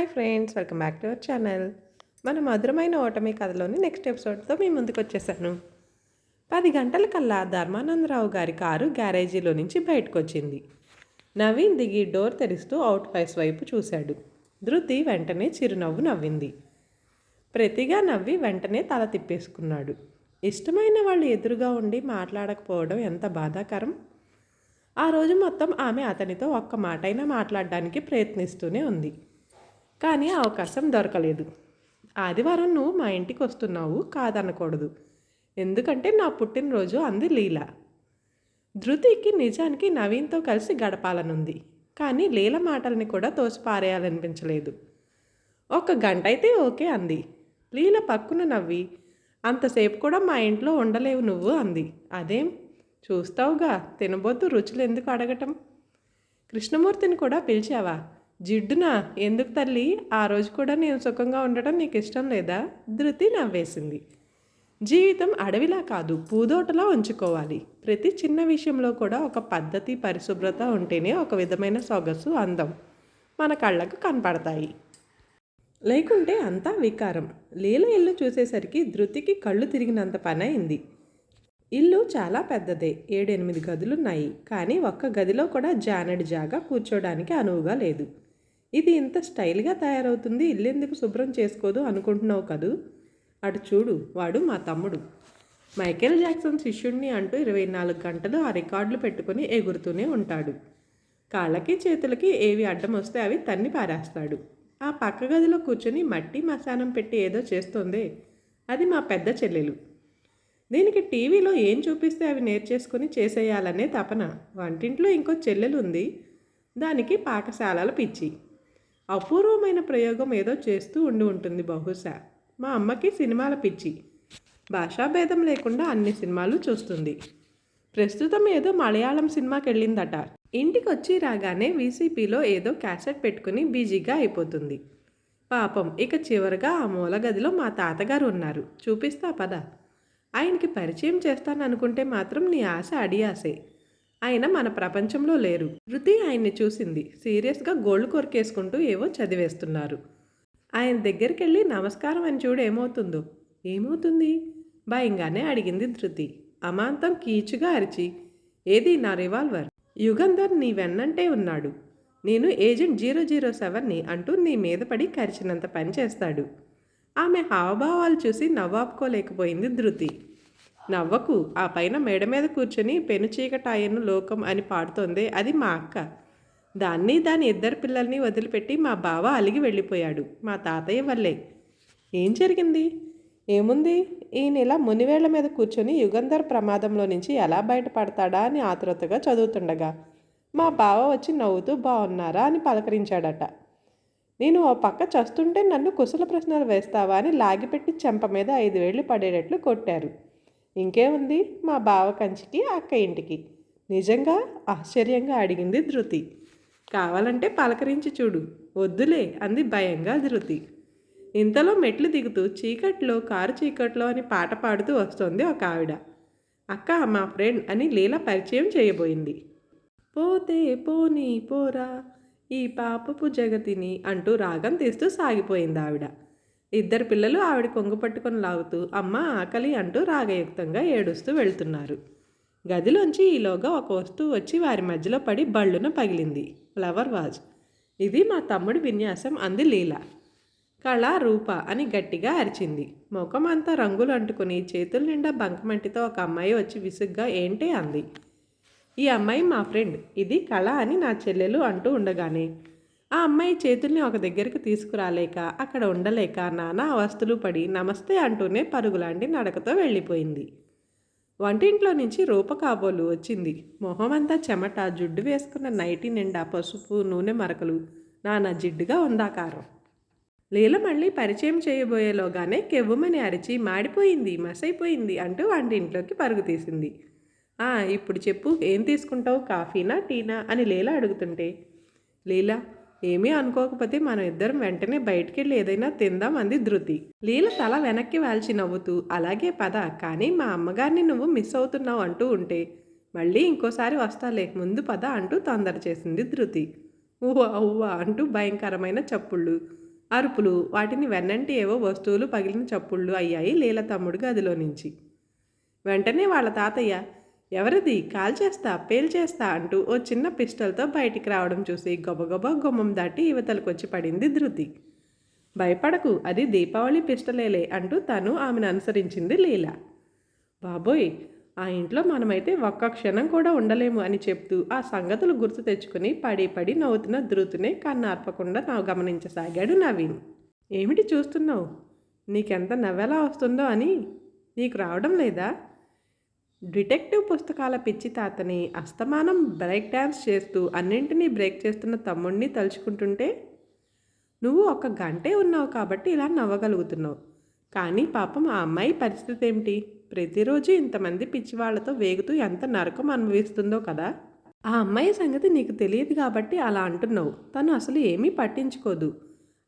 Hi friends welcome back to our channel. మన మధురమైన ఓటమి కథలోని నెక్స్ట్ ఎపిసోడ్తో మీ ముందుకు వచ్చేసాను. పది గంటల కల్లా ధర్మానందరావు గారి కారు గ్యారేజీలో నుంచి బయటకు వచ్చింది నవీన్ దిగి డోర్ తెరుస్తూ అవుట్ హౌస్ వైపు చూశాడు. ధృతి వెంటనే చిరునవ్వు నవ్వింది. ప్రతిగా నవ్వి వెంటనే తల తిప్పేసుకున్నాడు. ఇష్టమైన వాళ్ళు ఎదురుగా ఉండి మాట్లాడకపోవడం ఎంత బాధాకరం? ఆ రోజు మొత్తం ఆమె అతనితో ఒక్క మాటైనా మాట్లాడడానికి ప్రయత్నిస్తూనే ఉంది. కానీ అవకాశం దొరకలేదు. ఆదివారం నువ్వు మా ఇంటికి వస్తున్నావు కాదనకూడదు. ఎందుకంటే నా పుట్టినరోజు అంది లీల. ధృతికి నిజానికి నవీన్తో కలిసి గడపాలనుంది. కానీ లీల మాటల్ని కూడా తోసిపారేయాలనిపించలేదు. ఒక గంట అయితే ఓకే అంది. లీల పక్కున నవ్వి అంతసేపు కూడా మా ఇంట్లో ఉండలేవు నువ్వు అంది. అదేం? చూస్తావుగా తినబోతు రుచులు ఎందుకు అడగటం? కృష్ణమూర్తిని కూడా పిలిచావా? జిడ్డునా? ఎందుకు తల్లి? ఆ రోజు కూడా నేను సుఖంగా ఉండటం నీకు ఇష్టం లేదా? ధృతి నవ్వేసింది. జీవితం అడవిలా కాదు పూదోటలా ఉంచుకోవాలి. ప్రతి చిన్న విషయంలో కూడా ఒక పద్ధతి పరిశుభ్రత ఉంటేనే ఒక విధమైన సొగసు అందం మన కళ్ళకు కనపడతాయి. లేకుంటే అంతా వికారం. లీల ఇల్లు చూసేసరికి ధృతికి కళ్ళు తిరిగినంత పని అయింది ఇల్లు చాలా పెద్దదే ఏడెనిమిది గదులున్నాయి. కానీ ఒక్క గదిలో కూడా జానడి జాగా కూర్చోడానికి అనువుగా లేదు. ఇది ఇంత స్టైల్గా తయారవుతుంది ఇల్లెందుకు శుభ్రం చేసుకోదు అనుకుంటున్నావు కదూ? అటు చూడు వాడు మా తమ్ముడు. మైకేల్ జాక్సన్ శిష్యుణ్ణి అంటూ ఇరవై నాలుగు గంటలు ఆ రికార్డులు పెట్టుకుని ఎగురుతూనే ఉంటాడు. కాళ్ళకి చేతులకి ఏవి అడ్డం వస్తే అవి తన్ని పారేస్తాడు. ఆ పక్క గదిలో కూర్చొని మట్టి మసానం పెట్టి ఏదో చేస్తుందే. అది మా పెద్ద చెల్లెలు. దీనికి టీవీలో ఏం చూపిస్తే అవి నేర్చేసుకుని చేసేయాలనే తపన. వంటింట్లో ఇంకో చెల్లెలు ఉంది దానికి పాకశాలల పిచ్చి. అపూర్వమైన ప్రయోగం ఏదో చేస్తూ ఉండి ఉంటుంది బహుశా. మా అమ్మకి సినిమాల పిచ్చి. భాషాభేదం లేకుండా అన్ని సినిమాలు చూస్తుంది. ప్రస్తుతం ఏదో మలయాళం సినిమాకి వెళ్ళిందట. ఇంటికి వచ్చి రాగానే వీసీపీలో ఏదో క్యాసెట్ పెట్టుకుని బిజీగా అయిపోతుంది. పాపం ఇక చివరగా ఆ మూల గదిలో మా తాతగారు ఉన్నారు. చూపిస్తా పద. ఆయనకి పరిచయం చేస్తాననుకుంటే మాత్రం నీ ఆశ అడియాసే. ఆయన మన ప్రపంచంలో లేరు. ధృతి ఆయన్ని చూసింది. సీరియస్గా గోల్డ్ కొరికేసుకుంటూ ఏవో చదివేస్తున్నారు. ఆయన దగ్గరికి వెళ్ళి నమస్కారం అని చూడు ఏమవుతుందో? ఏమవుతుంది? భయంగానే అడిగింది ధృతి అమాంతం కీచుగా అరిచి. ఏది నా రివాల్వర్? యుగంధర్ నీ వెన్నంటే ఉన్నాడు. నేను ఏజెంట్ జీరో జీరో సెవెన్ని అంటూ నీ మీద పడి కరిచినంత పని చేస్తాడు. ఆమె హావభావాలు చూసి నవ్వాపుకోలేకపోయింది ధృతి నవ్వకు. ఆ పైన మేడ మీద కూర్చొని పెను చీకటాయను లోకం అని పాడుతోందే. అది మా అక్క. దాన్ని దాని ఇద్దరు పిల్లల్ని వదిలిపెట్టి మా బావ అలిగి వెళ్ళిపోయాడు. మా తాతయ్య వల్లే. ఏం జరిగింది? ఏముంది? ఈ నెల మునివేళ్ళ మీద కూర్చొని యుగంధర్ ప్రమాదంలో నుంచి ఎలా బయటపడతాడా అని ఆతృతగా చదువుతుండగా మా బావ వచ్చి నవ్వుతూ బాగున్నారా అని పలకరించాడట. నేను ఓ పక్క చస్తుంటే నన్ను కుశల ప్రశ్నలు వేస్తావా? అని లాగిపెట్టి చెంప మీద ఐదు వేళ్ళు పడేటట్లు కొట్టారు. ఇంకేముంది మా బావ కంచికి అక్క ఇంటికి. నిజంగా ఆశ్చర్యంగా అడిగింది ధృతి. కావాలంటే పలకరించి చూడు. వద్దులే అంది భయంగా ధృతి. ఇంతలో మెట్లు దిగుతూ చీకట్లో కారు చీకట్లో అని పాట పాడుతూ వస్తోంది ఒక ఆవిడ. అక్క మా ఫ్రెండ్ అని లీల పరిచయం చేయబోయింది. పోతే పోనీ పోరా ఈ పాపపు జగతిని అంటూ రాగం తీస్తూ సాగిపోయింది ఆవిడ. ఇద్దరు పిల్లలు ఆవిడ కొంగు పట్టుకొని లాగుతూ అమ్మ ఆకలి అంటూ రాగయుక్తంగా ఏడుస్తూ వెళ్తున్నారు. గదిలోంచి ఈలోగా ఒక వస్తువు వచ్చి వారి మధ్యలో పడి బళ్ళున పగిలింది. Flower vase. ఇది మా తమ్ముడి విన్యాసం అంది లీల. కళ రూప అని గట్టిగా అరిచింది. ముఖం అంతా రంగులు అంటుకుని చేతుల నిండా బంకమంటితో ఒక అమ్మాయి వచ్చి విసుగ్గా ఏంటే అంది. ఈ అమ్మాయి మా ఫ్రెండ్. ఇది కళ అని నా చెల్లెలు అంటూ ఉండగానే ఆ అమ్మాయి చేతుల్ని ఒక దగ్గరికి తీసుకురాలేక అక్కడ ఉండలేక నానా అవస్థలు పడి నమస్తే అంటూనే పరుగులాంటి నడకతో వెళ్ళిపోయింది. వంటింట్లో నుంచి రూప కాబోలు వచ్చింది. మొహమంతా చెమట జుడ్డు వేసుకున్న నైటి నిండా పసుపు నూనె మరకలు నానా జిడ్డుగా ఉందాకారం. లీల మళ్ళీ పరిచయం చేయబోయేలోగానే కెవ్వుమని అరిచి మాడిపోయింది మసైపోయింది అంటూ వంటింట్లోకి పరుగు తీసింది. ఇప్పుడు చెప్పు ఏం తీసుకుంటావు కాఫీనా టీనా? అని లీల అడుగుతుంటే లీలా ఏమీ అనుకోకపోతే మనం ఇద్దరం వెంటనే బయటికి వెళ్ళి ఏదైనా తిందాం అంది ధృతి. లీల తల వెనక్కి వాల్చి నవ్వుతూ అలాగే పద కానీ మా అమ్మగారిని నువ్వు మిస్ అవుతున్నావు అంటూ ఉంటే మళ్ళీ ఇంకోసారి వస్తాలే ముందు పద అంటూ తొందర చేసింది ధృతి. ఊహ ఊహ అంటూ భయంకరమైన చప్పుళ్ళు అరుపులు వాటిని వెన్నంటి ఏవో వస్తువులు పగిలిన చప్పుళ్ళు అయ్యాయి లీల తమ్ముడు గదిలో నుంచి. వెంటనే వాళ్ళ తాతయ్య ఎవరిది? కాల్ చేస్తా పేల్ చేస్తా అంటూ ఓ చిన్న పిస్టల్తో బయటికి రావడం చూసి గొబగొబ గుమ్మం దాటి యువతలకొచ్చి పడింది ధృతి. భయపడకు అది దీపావళి పిస్టలేలే అంటూ తను ఆమెను అనుసరించింది లీల. బాబోయ్ ఆ ఇంట్లో మనమైతే ఒక్క క్షణం కూడా ఉండలేము అని చెప్తూ ఆ సంగతులు గుర్తు తెచ్చుకుని పడి పడి నవ్వుతున్న ధృతునే కన్నార్పకుండా నా గమనించసాగాడు నవీన్. ఏమిటి చూస్తున్నావు? నీకెంత నవ్వెలా వస్తుందో అని? నీకు రావడం లేదా? డిటెక్టివ్ పుస్తకాల పిచ్చి తాతని అస్తమానం బ్రేక్ డ్యాన్స్ చేస్తూ అన్నింటినీ బ్రేక్ చేస్తున్న తమ్ముడిని తలుచుకుంటుంటే నువ్వు ఒక గంటే ఉన్నావు కాబట్టి ఇలా నవ్వగలుగుతున్నావు. కానీ పాపం ఆ అమ్మాయి పరిస్థితి ఏమిటి? ప్రతిరోజు ఇంతమంది పిచ్చివాళ్ళతో వేగుతూ ఎంత నరకం అనుభవిస్తుందో కదా. ఆ అమ్మాయి సంగతి నీకు తెలియదు కాబట్టి అలా అంటున్నావు. తను అసలు ఏమీ పట్టించుకోదు.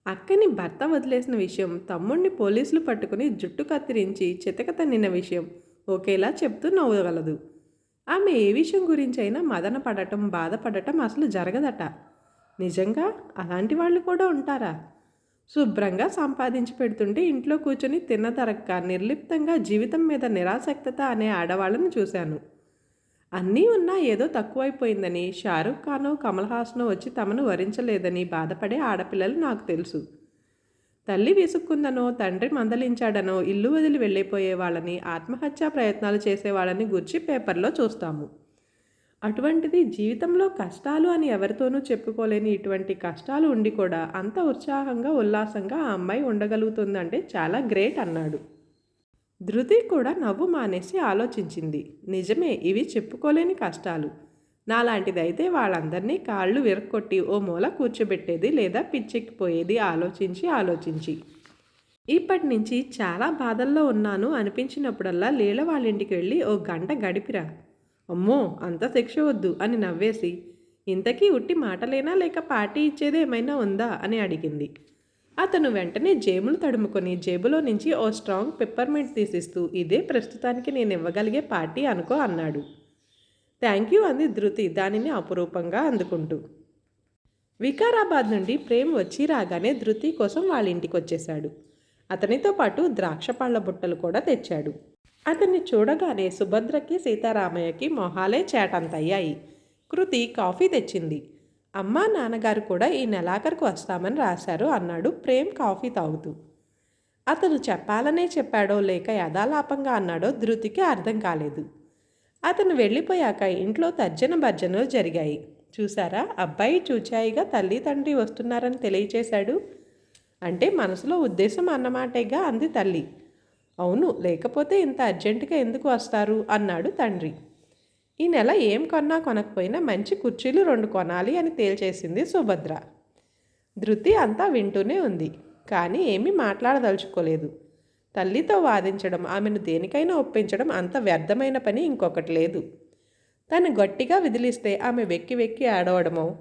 అక్కని భర్త వదిలేసిన విషయం తమ్ముడిని పోలీసులు పట్టుకుని జుట్టు కత్తిరించి చితక తన్నిన విషయం ఒకేలా చెప్తూ నవ్వగలదు. ఆమె ఏ విషయం గురించైనా మదన పడటం బాధపడటం అసలు జరగదట. నిజంగా అలాంటి వాళ్ళు కూడా ఉంటారా? శుభ్రంగా సంపాదించి పెడుతుంటే ఇంట్లో కూర్చొని తిన్నదరక్క నిర్లిప్తంగా జీవితం మీద నిరాసక్తత అనే ఆడవాళ్ళను చూశాను. అన్నీ ఉన్నా ఏదో తక్కువైపోయిందని షారుఖ్ ఖానో కమల్ హాసనో వచ్చి తమను వరించలేదని బాధపడే ఆడపిల్లలు నాకు తెలుసు. తల్లి విసుక్కుందనో తండ్రి మందలించాడనో ఇల్లు వదిలి వెళ్ళిపోయే వాళ్ళని ఆత్మహత్యా ప్రయత్నాలు చేసేవాళ్ళని గుర్చి పేపర్లో చూస్తాము. అటువంటిది జీవితంలో కష్టాలు అని ఎవరితోనూ చెప్పుకోలేని ఇటువంటి కష్టాలు ఉండి కూడా అంత ఉత్సాహంగా ఉల్లాసంగా ఆ అమ్మాయి ఉండగలుగుతుందంటే చాలా గ్రేట్ అన్నాడు. ధృతి కూడా నవ్వు మానేసి ఆలోచించింది. నిజమే ఇవి చెప్పుకోలేని కష్టాలు. నాలాంటిదైతే వాళ్ళందరినీ కాళ్ళు విరక్కొట్టి ఓ మూల కూర్చోబెట్టేది లేదా పిచ్చెక్కిపోయేది ఆలోచించి ఆలోచించి. ఇప్పటి నుంచి చాలా బాధల్లో ఉన్నాను అనిపించినప్పుడల్లా లీల వాళ్ళ ఇంటికి వెళ్ళి ఓ గంట గడిపిరా. అమ్మో! అంత శిక్ష వద్దు అని నవ్వేసి ఇంతకీ ఉట్టి మాటలేనా లేక పార్టీ ఇచ్చేది ఏమైనా ఉందా అని అడిగింది. అతను వెంటనే జేబులు తడుముకొని జేబులో నుంచి ఓ స్ట్రాంగ్ పెప్పర్మెంట్ తీసిస్తూ ఇదే ప్రస్తుతానికి నేను ఇవ్వగలిగే పార్టీ అనుకో అన్నాడు. థ్యాంక్ యూ అంది ధృతి దానిని అపురూపంగా అందుకుంటూ. వికారాబాద్ నుండి ప్రేమ్ వచ్చి రాగానే ధృతి కోసం వాళ్ళ ఇంటికి వచ్చేశాడు. అతనితో పాటు ద్రాక్ష పళ్ళ బుట్టలు కూడా తెచ్చాడు. అతన్ని చూడగానే సుభద్రకి సీతారామయ్యకి మొహాలే చేటంతయ్యాయి. కృతి కాఫీ తెచ్చింది. అమ్మా నాన్నగారు కూడా ఈ నెలాఖరుకు వస్తామని రాశారు అన్నాడు ప్రేమ్ కాఫీ తాగుతూ. అతను చెప్పాలనే చెప్పాడో లేక యథాలాపంగా అన్నాడో ధృతికి అర్థం కాలేదు. అతను వెళ్ళిపోయాక ఇంట్లో తర్జన భర్జనలు జరిగాయి. చూసారా అబ్బాయి చూచాయిగా తల్లి తండ్రి వస్తున్నారని తెలియచేశాడు. అంటే మనసులో ఉద్దేశం అన్నమాటేగా అంది తల్లి. అవును లేకపోతే ఇంత అర్జెంటుగా ఎందుకు వస్తారు? అన్నాడు తండ్రి. ఈ నెల ఏం కొన్నా కొనకపోయినా మంచి కుర్చీలు రెండు కొనాలి అని తేల్చేసింది సుభద్ర. ధృతి అంతా వింటూనే ఉంది. కానీ ఏమీ మాట్లాడదలుచుకోలేదు. తల్లితో వాదించడం ఆమెను దేనికైనా ఒప్పించడం అంత వ్యర్థమైన పని ఇంకొకటి లేదు. తను గట్టిగా విదిలిస్తే ఆమె వెక్కి వెక్కి ఆడవడమో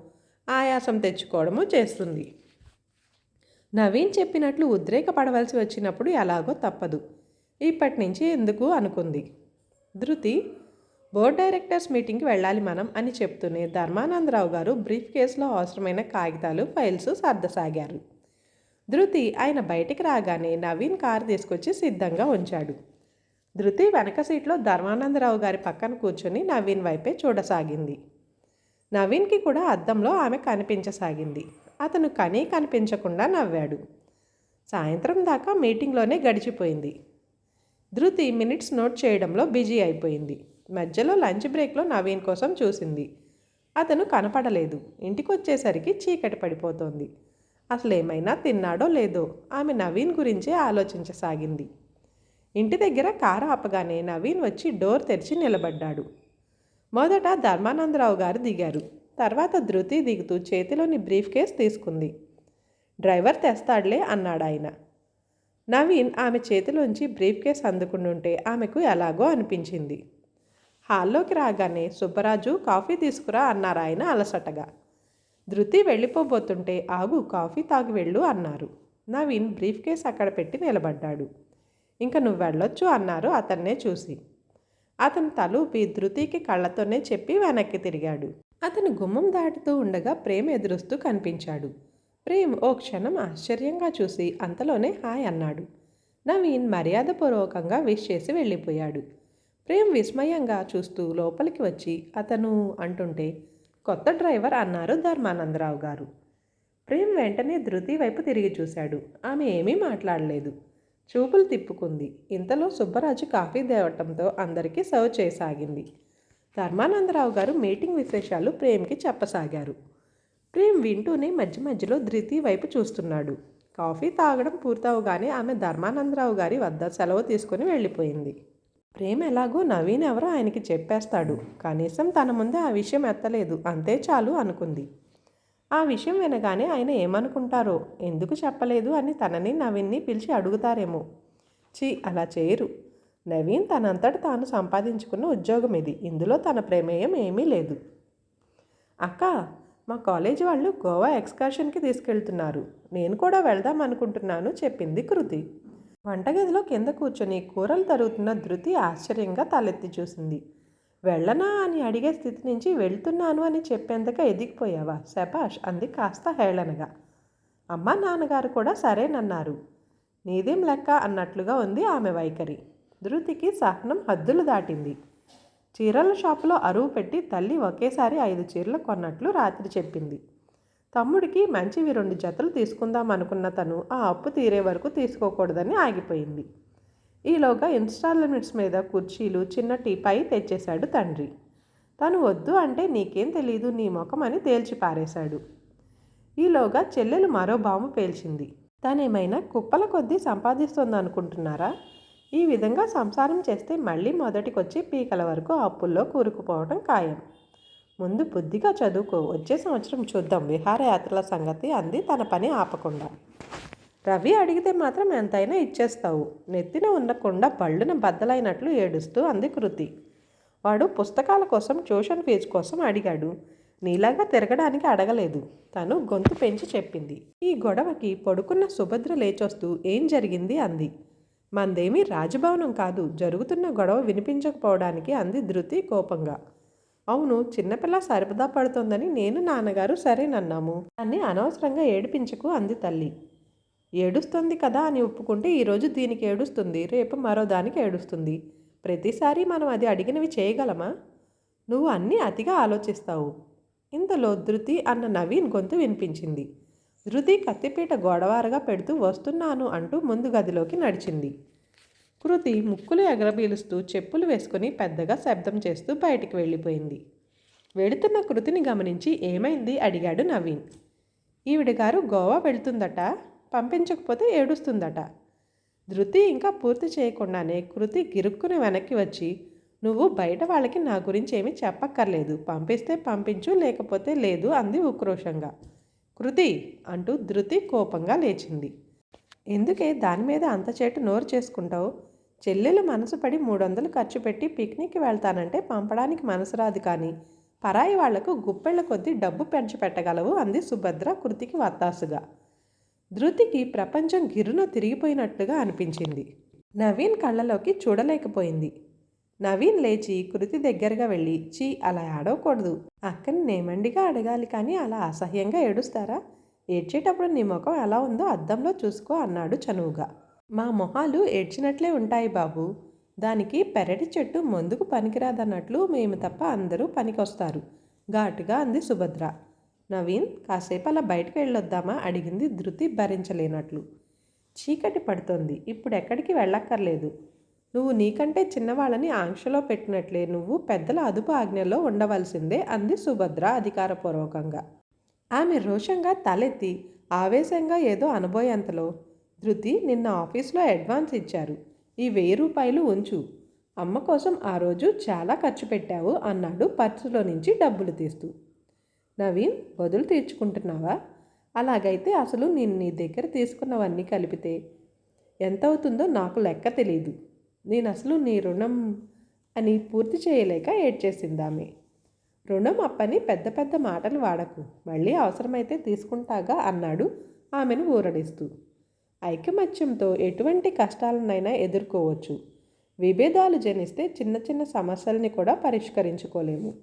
ఆయాసం తెచ్చుకోవడమో చేస్తుంది. నవీన్ చెప్పినట్లు ఉద్రేకపడవలసి వచ్చినప్పుడు ఎలాగో తప్పదు. ఇప్పటి నుంచి ఎందుకు అనుకుంది? ధృతి బోర్డ్ డైరెక్టర్స్ మీటింగ్కి వెళ్ళాలి మనం అని చెప్తూనే ధర్మానందరావు గారు బ్రీఫ్ కేసులో అవసరమైన కాగితాలు ఫైల్స్ సర్దసాగారు. ధృతి ఆయన బయటికి రాగానే నవీన్ కారు తీసుకొచ్చి సిద్ధంగా ఉంచాడు. ధృతి వెనక సీట్లో ధర్మానందరావు గారి పక్కన కూర్చొని నవీన్ వైపే చూడసాగింది. నవీన్కి కూడా అద్దంలో ఆమె కనిపించసాగింది. అతను కనీ కనిపించకుండా నవ్వాడు. సాయంత్రం దాకా మీటింగ్లోనే గడిచిపోయింది. ధృతి మినిట్స్ నోట్ చేయడంలో బిజీ అయిపోయింది. మధ్యలో లంచ్ బ్రేక్లో నవీన్ కోసం చూసింది. అతను కనపడలేదు. ఇంటికొచ్చేసరికి చీకటి పడిపోతోంది. అసలు ఏమైనా తిన్నాడో లేదో ఆమె నవీన్ గురించే ఆలోచించసాగింది. ఇంటి దగ్గర కారు ఆపగానే నవీన్ వచ్చి డోర్ తెరిచి నిలబడ్డాడు. మొదట ధర్మానందరావు గారు దిగారు. తర్వాత ధృతి దిగుతూ చేతిలోని బ్రీఫ్ కేస్ తీసుకుంది. డ్రైవర్ తెస్తాడులే అన్నాడు ఆయన. నవీన్ ఆమె చేతిలోంచి బ్రీఫ్ కేస్ అందుకుంటుంటే ఆమెకు ఎలాగో అనిపించింది. హాల్లోకి రాగానే సుబ్బరాజు కాఫీ తీసుకురా అన్నారు ఆయన అలసటగా. ధృతి వెళ్ళిపోబోతుంటే ఆగు కాఫీ తాగి వెళ్ళు అన్నారు. నవీన్ బ్రీఫ్ కేస్ అక్కడ పెట్టి నిలబడ్డాడు. ఇంకా నువ్వు వెళ్ళొచ్చు అన్నారు అతన్నే చూసి. అతను తలూపి ధృతికి కళ్ళతోనే చెప్పి వెనక్కి తిరిగాడు. అతను గుమ్మం దాటుతూ ఉండగా ప్రేమ్ ఎదురుస్తూ కనిపించాడు. ప్రేమ్ ఓ క్షణం ఆశ్చర్యంగా చూసి అంతలోనే హాయ్ అన్నాడు. నవీన్ మర్యాదపూర్వకంగా విష్ చేసి వెళ్ళిపోయాడు. ప్రేమ్ విస్మయంగా చూస్తూ లోపలికి వచ్చి అతను అంటుంటే కొత్త డ్రైవర్ అన్నారు ధర్మానందరావు గారు. ప్రేమ్ వెంటనే ధృతి వైపు తిరిగి చూశాడు. ఆమె ఏమీ మాట్లాడలేదు. చూపులు తిప్పుకుంది. ఇంతలో సుబ్బరాజు కాఫీ తేవటంతో అందరికీ సర్వ్ చేయసాగింది ధర్మానందరావు గారు మీటింగ్ విశేషాలు ప్రేమ్కి చెప్పసాగారు. ప్రేమ్ వింటూనే మధ్య మధ్యలో ధృతి వైపు చూస్తున్నాడు. కాఫీ తాగడం పూర్తవగానే ఆమె ధర్మానందరావు గారి వద్ద సెలవు తీసుకుని వెళ్ళిపోయింది. ప్రేమ్ ఎలాగో నవీన్ ఎవరో ఆయనకి చెప్పేస్తాడు. కనీసం తన ముందే ఆ విషయం ఎత్తలేదు. అంతే చాలు అనుకుంది. ఆ విషయం వినగానే ఆయన ఏమనుకుంటారో? ఎందుకు చెప్పలేదు అని తనని నవీన్ని పిలిచి అడుగుతారేమో? చి అలా చేయరు. నవీన్ తనంతట తాను సంపాదించుకున్న ఉద్యోగం ఇది. ఇందులో తన ప్రమేయం ఏమీ లేదు. అక్క మా కాలేజీ వాళ్ళు గోవా ఎక్స్కర్షన్కి తీసుకెళ్తున్నారు. నేను కూడా వెళ్దాం అనుకుంటున్నాను చెప్పింది కృతి. వంటగదిలో కింద కూర్చొని కూరలు తరుగుతున్న ధృతి ఆశ్చర్యంగా తలెత్తి చూసింది. వెళ్ళనా? అని అడిగే స్థితి నుంచి వెళ్తున్నాను అని చెప్పేందుకు ఎదిగిపోయావా? శబాష్ అంది కాస్త హేళనగా. అమ్మ నాన్నగారు కూడా సరేనన్నారు. నీదేం లెక్క? అన్నట్లుగా ఉంది ఆమె వైఖరి. ధృతికి సహనం హద్దులు దాటింది. చీరల షాపులో అరువు పెట్టి తల్లి ఒకేసారి ఐదు చీరలు కొన్నట్లు రాత్రి చెప్పింది. తమ్ముడికి మంచివి రెండు జతలు తీసుకుందాం అనుకున్న తను ఆ అప్పు తీరే వరకు తీసుకోకూడదని ఆగిపోయింది. ఈలోగా ఇన్స్టాల్మెంట్స్ మీద కుర్చీలు చిన్న టీపై తెచ్చేశాడు తండ్రి. తను వద్దు అంటే నీకేం తెలీదు నీ ముఖం అని తేల్చి పారేశాడు. ఈలోగా చెల్లెలు మరో బాంబు పేల్చింది. తనేమైనా కుప్పల కొద్దీ సంపాదిస్తుంది అనుకుంటున్నారా ఈ విధంగా సంసారం చేస్తే మళ్ళీ మొదటికొచ్చి పీకల వరకు అప్పుల్లో కూరుకుపోవడం ఖాయం. ముందు బుద్ధిగా చదువుకో. వచ్చే సంవత్సరం చూద్దాం. విహారయాత్రల సంగతి అంది తన పని ఆపకుండా. రవి అడిగితే మాత్రం ఎంతైనా ఇచ్చేస్తావు. నెత్తిన ఉండకుండా బళ్ళున బద్దలైనట్లు ఏడుస్తూ అంది కృతి. వాడు పుస్తకాల కోసం ట్యూషన్ ఫీజు కోసం అడిగాడు. నీలాగా తిరగడానికి అడగలేదు. తను గొంతు పెంచి చెప్పింది. ఈ గొడవకి పడుకున్న సుభద్ర లేచొస్తూ ఏం జరిగింది అంది. మందేమీ రాజభవనం కాదు. జరుగుతున్న గొడవ వినిపించకపోవడానికి అంది ధృతి కోపంగా. అవును చిన్నపిల్ల సరిపదా పడుతోందని నేను నాన్నగారు సరేనన్నాము అని అనవసరంగా ఏడిపించకు అంది తల్లి. ఏడుస్తుంది కదా అని ఒప్పుకుంటే ఈరోజు దీనికి ఏడుస్తుంది రేపు మరో దానికి ఏడుస్తుంది. ప్రతిసారి మనం అది అడిగినవి చేయగలమా? నువ్వు అన్నీ అతిగా ఆలోచిస్తావు. ఇంతలో ధృతి అన్న నవీన్ గొంతు వినిపించింది. ధృతి కత్తిపీట గోడవారగా పెడుతూ వస్తున్నాను అంటూ ముందు గదిలోకి నడిచింది. కృతి ముక్కులు ఎగరబీలుస్తూ చెప్పులు వేసుకుని పెద్దగా శబ్దం చేస్తూ బయటికి వెళ్ళిపోయింది. వెళుతున్న కృతిని గమనించి ఏమైంది అడిగాడు నవీన్. ఈవిడ గారు గోవా వెళ్తుందట పంపించకపోతే ఏడుస్తుందట. ధృతి ఇంకా పూర్తి చేయకుండానే కృతి గిరుక్కుని వెనక్కి వచ్చి నువ్వు బయట వాళ్ళకి నా గురించి ఏమీ చెప్పక్కర్లేదు పంపిస్తే పంపించు లేకపోతే లేదు అంది ఉక్రోషంగా. కృతి అంటూ ధృతి కోపంగా లేచింది. ఎందుకే దాని మీద అంత చేటు నోరు చేసుకుంటావు? చెల్లెలు మనసు పడి మూడు వందలు ఖర్చు పెట్టి పిక్నిక్కి వెళ్తానంటే పంపడానికి మనసు రాదు కానీ పరాయి వాళ్ళకు గుప్పెళ్ళ కొద్దీ డబ్బు పెంచి పెట్టగలవు అంది సుభద్ర కృతికి వత్తాసుగా ధృతికి ప్రపంచం గిరున తిరిగిపోయినట్లుగా అనిపించింది. నవీన్ కళ్ళలోకి చూడలేకపోయింది. నవీన్ లేచి కృతి దగ్గరగా వెళ్ళి చీ అలా ఆడవకూడదు. అక్కని నేమండిగా అడగాలి కానీ అలా అసహ్యంగా ఏడుస్తారా? ఏడ్చేటప్పుడు నీ ముఖం ఎలా ఉందో అద్దంలో చూసుకో అన్నాడు చనువుగా. మా మొహాలు ఏడ్చినట్లే ఉంటాయి బాబు. దానికి పెరటి చెట్టు ముందుకు పనికిరాదన్నట్లు మేము తప్ప అందరూ పనికొస్తారు. ఘాటుగా అంది సుభద్ర. నవీన్ కాసేపు అలా బయటకు వెళ్ళొద్దామా? అడిగింది ధృతి భరించలేనట్లు. చీకటి పడుతోంది. ఇప్పుడు ఎక్కడికి వెళ్ళక్కర్లేదు. నువ్వు నీకంటే చిన్నవాళ్ళని ఆంక్షలో పెట్టినట్లే. నువ్వు పెద్దల అదుపు ఆజ్ఞలో ఉండవలసిందే అంది సుభద్ర అధికారపూర్వకంగా. ఆమె రోషంగా తలెత్తి ఆవేశంగా ఏదో అనబోయేంతలో ధృతి నిన్న ఆఫీస్లో అడ్వాన్స్ ఇచ్చారు. ఈ వెయ్యి రూపాయలు ఉంచు. అమ్మ కోసం ఆ రోజు చాలా ఖర్చు పెట్టావు అన్నాడు పర్సులో నుంచి డబ్బులు తీస్తూ. నవీన్ బదులు తీర్చుకుంటున్నావా? అలాగైతే అసలు నేను నీ దగ్గర తీసుకున్నవన్నీ కలిపితే ఎంత అవుతుందో నాకు లెక్క తెలియదు నేను అసలు నీ రుణం అని పూర్తి చేయలేక ఏడ్చేసింది రుణం అప్పని పెద్ద పెద్ద మాటలు వాడకు. మళ్ళీ అవసరమైతే తీసుకుంటాగా అన్నాడు ఆమెను ఊరడిస్తూ. ఐకమత్యంతో ఎటువంటి కష్టాలనైనా ఎదుర్కోవచ్చు. విభేదాలు జనిస్తే చిన్న చిన్న సమస్యల్ని కూడా పరిష్కరించుకోలేము.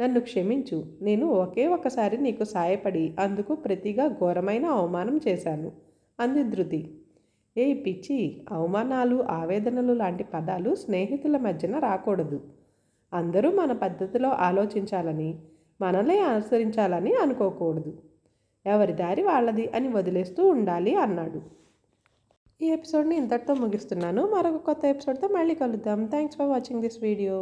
నన్ను క్షమించు. నేను ఒకే ఒకసారి నీకు సాయపడి అందుకు ప్రతిగా ఘోరమైన అవమానం చేశాను. అంది ధృతి. ఏ పిచ్చి అవమానాలు ఆవేదనలు లాంటి పదాలు స్నేహితుల మధ్యన రాకూడదు. అందరూ మన పద్ధతిలో ఆలోచించాలని మనలే అనుసరించాలని అనుకోకూడదు. ఎవరి దారి వాళ్ళది అని వదిలేస్తూ ఉండాలి అన్నాడు. ఈ ఎపిసోడ్ని ఇంతటితో ముగిస్తున్నాను. మరొక కొత్త ఎపిసోడ్తో మళ్ళీ కలుద్దాం. Thanks for watching this video